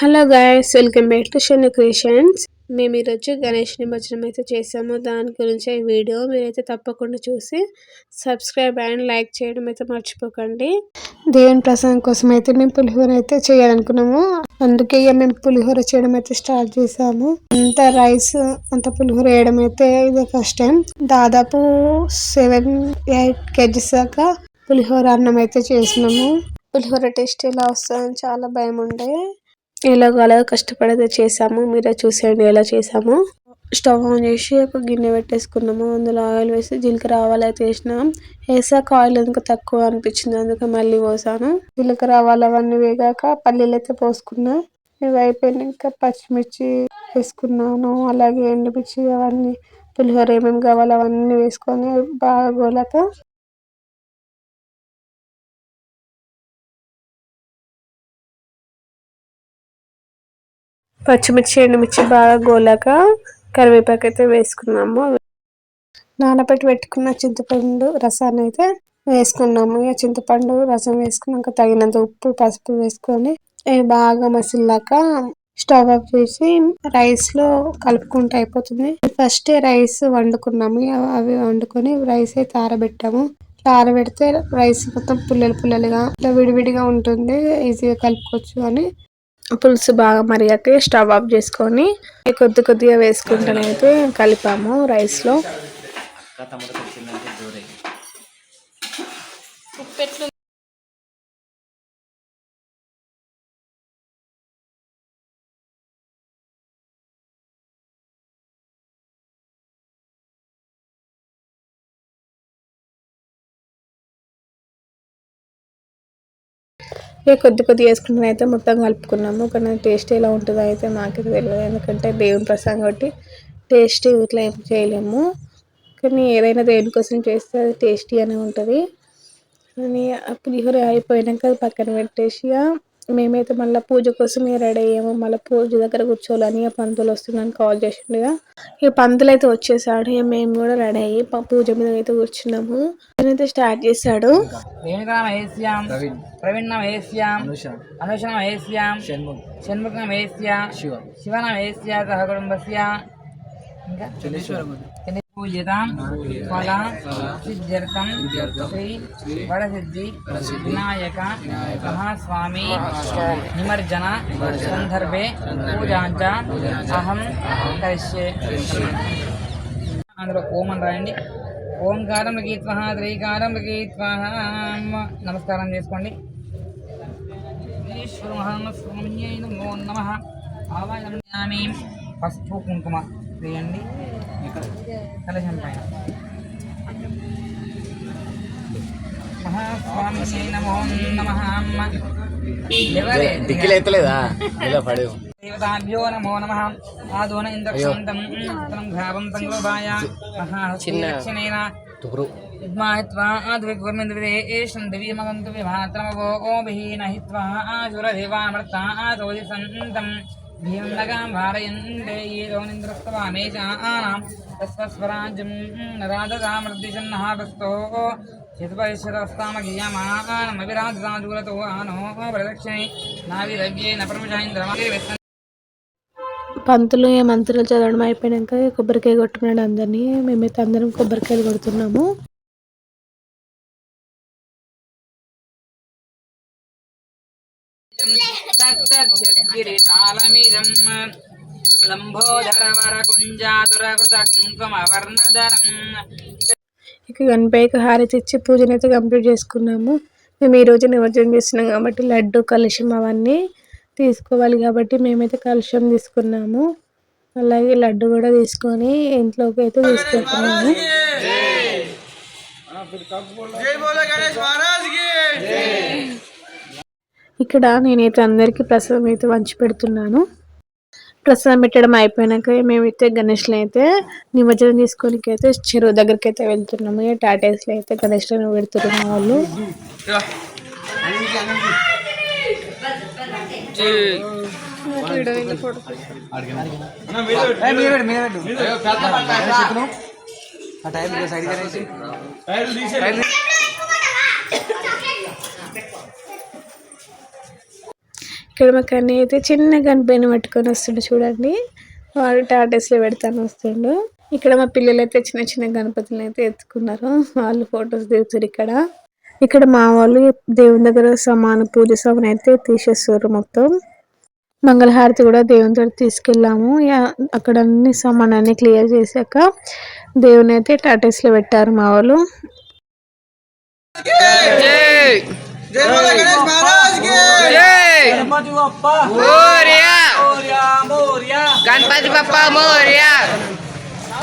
Hello guys welcome back to Shannu creations మేము ఈరోజు గణేష్ నిమజ్జనం అయితే చేసాము. దాని గురించి ఈ వీడియో మీరైతే తప్పకుండా చూసి సబ్స్క్రైబ్ అండ్ లైక్ చేయడం అయితే మర్చిపోకండి. దేవుని ప్రసాదం కోసం అయితే మేము పులిహోర అయితే చేయాలనుకున్నాము. అందుకే ఇక మేము పులిహోర చేయడం అయితే స్టార్ట్ చేసాము. అంత రైస్ అంత పులిహోర వేయడం అయితే ఇదే ఫస్ట్ టైం దాదాపు సెవెన్ ఎయిట్ కేజీస్ దాకా పులిహోర అన్నం అయితే చేసినాము. పులిహోర టేస్ట్ ఎలా వస్తుందని చాలా భయం ఉండే. ఎలాగో అలాగ కష్టపడైతే చేసాము మీరే చూసేయండి ఎలా చేసాము స్టవ్ ఆన్ చేసి ఒక గిన్నె పెట్టేసుకున్నాము. అందులో ఆయిల్ వేసి జీలకర్ర ఆవాలు అయితే వేసినాం. వేసాక ఆయిల్ ఎందుకు తక్కువ అనిపించింది అందుకే మళ్ళీ పోసాను. జీలకర్ర ఆవాలు అవన్నీ వేగాక పల్లీలు అయితే పోసుకున్నా. ఇవి అయిపోయినాక పచ్చిమిర్చి వేసుకున్నాను. అలాగే ఎండుమిర్చి అవన్నీ పులిహోర ఏమేమి కావాలో అవన్నీ వేసుకొని బాగా గోలాక పచ్చిమిర్చి ఎండుమిర్చి బాగా గోలాక కరివేపాకు అయితే వేసుకున్నాము. నానబెట్టి పెట్టుకున్న చింతపండు రసాన్ని అయితే వేసుకున్నాము. ఇక చింతపండు రసం వేసుకున్నాక తగినంత ఉప్పు పసుపు వేసుకొని బాగా మసిల్లాక స్టవ్ ఆఫ్ చేసి రైస్లో కలుపుకుంటే అయిపోతుంది. ఫస్ట్ రైస్ వండుకున్నాము. అవి వండుకొని రైస్ అయితే ఆరబెట్టాము. ఆరబెడితే రైస్ మొత్తం పుల్లలు పుల్లలుగా ఇట్లా విడివిడిగా ఉంటుంది. ఈజీగా కలుపుకోవచ్చు అని పులుసు బాగా మరిగాక స్టవ్ ఆఫ్ చేసుకొని కొద్ది కొద్దిగా వేసుకుంటానైతే కలిపాము రైస్లో. ఇక కొద్ది కొద్ది వేసుకుంటే అయితే మొత్తం కలుపుకున్నాము. కానీ టేస్ట్ ఎలా ఉంటుందో అయితే మాకు తెలియదు. ఎందుకంటే దేవుని ప్రసాదం కాబట్టి టేస్ట్ ఇట్లా ఏం చేయలేము. కానీ ఏదైనా దేవుని కోసం చేస్తే అది టేస్టీ అనే ఉంటుంది. కానీ ఆ పులిహోర అయిపోయాక అది పక్కన పెట్టేసి ఇక మేమైతే మళ్ళీ పూజ కోసం రెడీ అయ్యాము. మళ్ళీ పూజ దగ్గర కూర్చోవాలని ఆ పంతులు వస్తుందని కాల్ చేసిండుగా ఇక. పంతులు అయితే వచ్చేసాడు ఇక మేము కూడా రెడీ అయ్యి పూజ మీద అయితే కూర్చున్నాము. అయితే స్టార్ట్ చేశాడు. ప్రవీణ్ మహేశ్యాం అనుషణ మహేశ్యాం షణ్ముఖ. మహేశ్య శివన మహేశ్య సహ కుటుంబస్య ఇంకా? పూజితాం ఫల. సిద్ధ్యర్థం. శ్రీ వడసిద్ధి. వినాయక. మహాస్వామి. నిమజ్జన సందర్భే. పూజాంచ. అహం. కరిష్యే. అందులో అని రాయండి. ఓంకారం గీత్వ త్రైకారం గీత్వ నమస్కారం చేసుకోండి ఈశ్వర పసుపు కుంకుమ వేయండి. కలశం పైన. మహాస్వామ్యై నమో నమ ఎవరే దిక్కులేతలేదా ఇలా పడేవు. దేవతాభ్యో నమో నమ ఆదోన ఇంద్రక్షంతం సంగ్లోభాయ మహాక్షణేన తుపురు విద్మాహిత్వా ఆద్విగ్వర్మింద్విదే ఏషం దివ్యమగంతు విభాత్రమవో ఓభిः నహిత్వా ఆసురదేవామృతా ఆసోది సంతం నగాం భారయంతే ఏదోనింద్రస్తవామేషానాం తస్వస్వరాజ్యం రాధదామృద్దిశన్నహారస్తో చిత్పరిశరస్తామగియమానమవిరాధసాజూలతో ఆనో ప్రదక్షిణే నావిరవ్యేన ప్రముషాయింద్రమాది పంతులు ఏ మంత్రులు చదవడం అయిపోయాక కొబ్బరికాయ కొట్టుకున్నాడు అందరినీ. మేమైతే అందరం కొబ్బరికాయలు కొడుతున్నాము. తత్తజ్జగిరితాళమిదం ఇక గణపతికి హారతి ఇచ్చి పూజనైతే అయితే కంప్లీట్ చేసుకున్నాము. మేము ఈరోజు నిమజ్జనం చేస్తున్నాం కాబట్టి లడ్డు కలుషం అవన్నీ తీసుకోవాలి కాబట్టి మేమైతే కలుషం తీసుకున్నాము. అలాగే లడ్డు కూడా తీసుకొని ఇంట్లోకి అయితే తీసుకెళ్తున్నాము. ఇక్కడ నేనైతే అందరికీ ప్రసాదం అయితే వంచి పెడుతున్నాను. ప్రసాదం పెట్టడం అయిపోయినాక మేమైతే గణేష్ని అయితే నిమజ్జనం తీసుకోనికి అయితే చెరువు దగ్గరికి అయితే వెళ్తున్నాము టాటాస్లో అయితే గణేష్లను పెడుతున్న వాళ్ళు. ఇక్కడ మా కన్నయ్య అయితే చిన్న గణపైన పట్టుకొని వస్తుండు చూడండి. వాడు టాటెస్లో పెడతాను వస్తుండు. ఇక్కడ మా పిల్లలు అయితే చిన్న చిన్న గణపతులను అయితే ఎత్తుకున్నారు. వాళ్ళు ఫొటోస్ దిగుతారు ఇక్కడ. ఇక్కడ మా వాళ్ళు దేవుని దగ్గర సమాన పూజ సామాన్ అయితే తీసేస్తారు మొత్తం మంగళహారతి కూడా దేవుని దగ్గర తీసుకెళ్ళాము అక్కడ అన్ని సామానాన్ని క్లియర్ చేశాక దేవుని అయితే టాటేస్లో పెట్టారు మా వాళ్ళు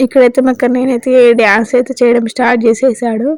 ఇక్కడైతే మా నేనైతే డ్యాన్స్ అయితే చేయడం స్టార్ట్ చేసేసాడు.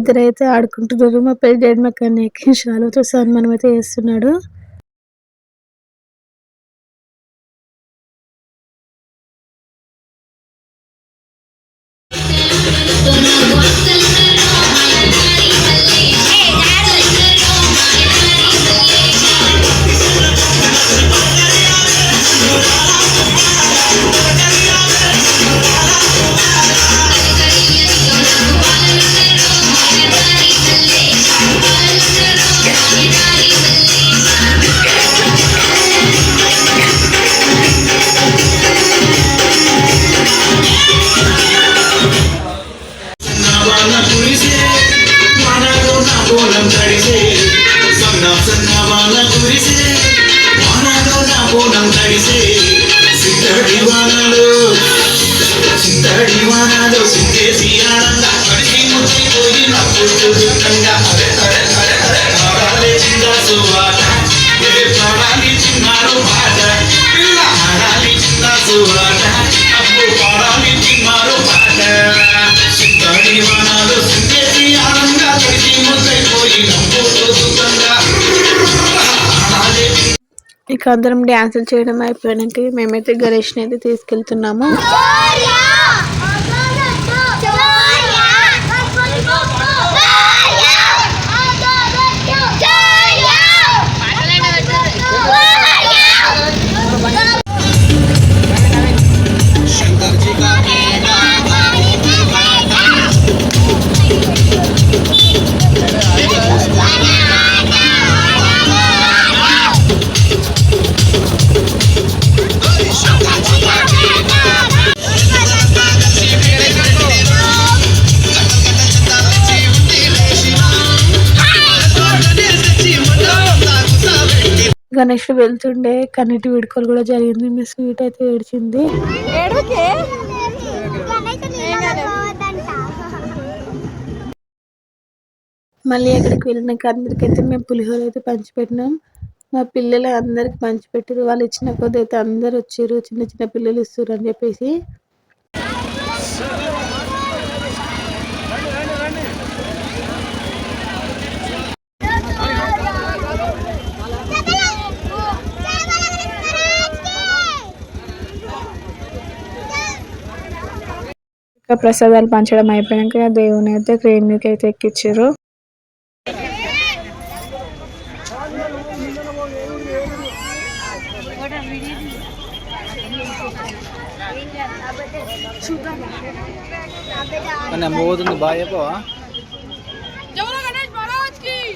ఇక్కడ ఆడుకుంటున్నారు. మా పెద్ద డాడీ మా కన్నయ్యకి షాలుతో సన్మానం అయితే చేస్తున్నాడు. ఇక అందరం డ్యాన్సులు చేయడం అయిపోయాక మేమైతే గణేష్ని అయితే తీసుకెళ్తున్నాము. గణేష్ వెళ్తుండే కన్నీటి వీడుకోలు కూడా జరిగింది. మీ స్వీట్ అయితే ఏడ్చింది. మళ్ళీ అక్కడికి వెళ్ళినాక అందరికైతే మేము పులిహోర అయితే పంచిపెట్టినాం. మా పిల్లలు అందరికి పంచిపెట్టారు వాళ్ళు ఇచ్చిన కొద్ది అయితే అందరు వచ్చారు. చిన్న చిన్న పిల్లలు ఇస్తారు అని చెప్పేసి. ప్రసాదాలు పంచడం అయిపోయాక దేవుని అయితే క్రేన్ మీదకి అయితే ఎక్కించారు మన అమ్మ పోతుంది బాగా చెప్పవా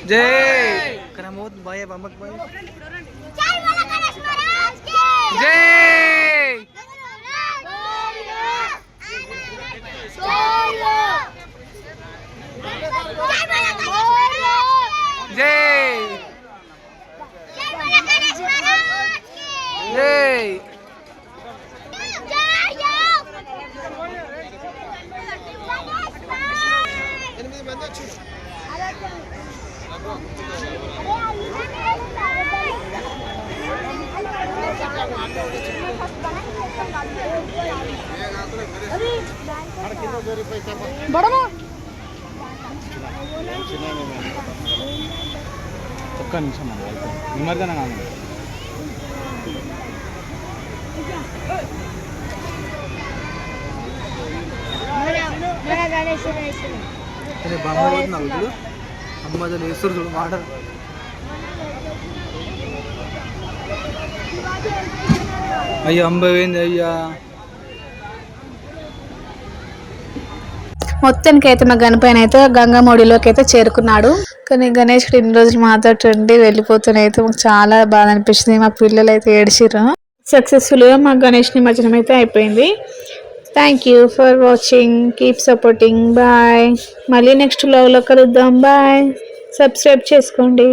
జై ఇక్కడ అమ్మ పోతుంది బాగా చెప్పు అమ్మకి బాగా జై జై ఒక్క నిమిషం అన్న నిమజ్జనం కాదు అరే ఇప్పుడు అమ్మ వేస్తారు చూడు మాట. అయ్యో అంబ అయ్యా. మొత్తానికి అయితే మా గణపైన అయితే గంగమూడిలోకి అయితే చేరుకున్నాడు. కానీ గణేష్కి ఇన్ని రోజులు మాతో ఉండి వెళ్ళిపోతూనే అయితే మాకు చాలా బాధ అనిపించింది మా పిల్లలు అయితే ఏడిచిర్రు సక్సెస్ఫుల్గా మా గణేష్ నిమజ్జనం అయితే అయిపోయింది. Thank you for watching keep supporting bye మళ్ళీ నెక్స్ట్ వ్లాగ్లో కలుద్దాం. బాయ్ సబ్స్క్రైబ్ చేసుకోండి.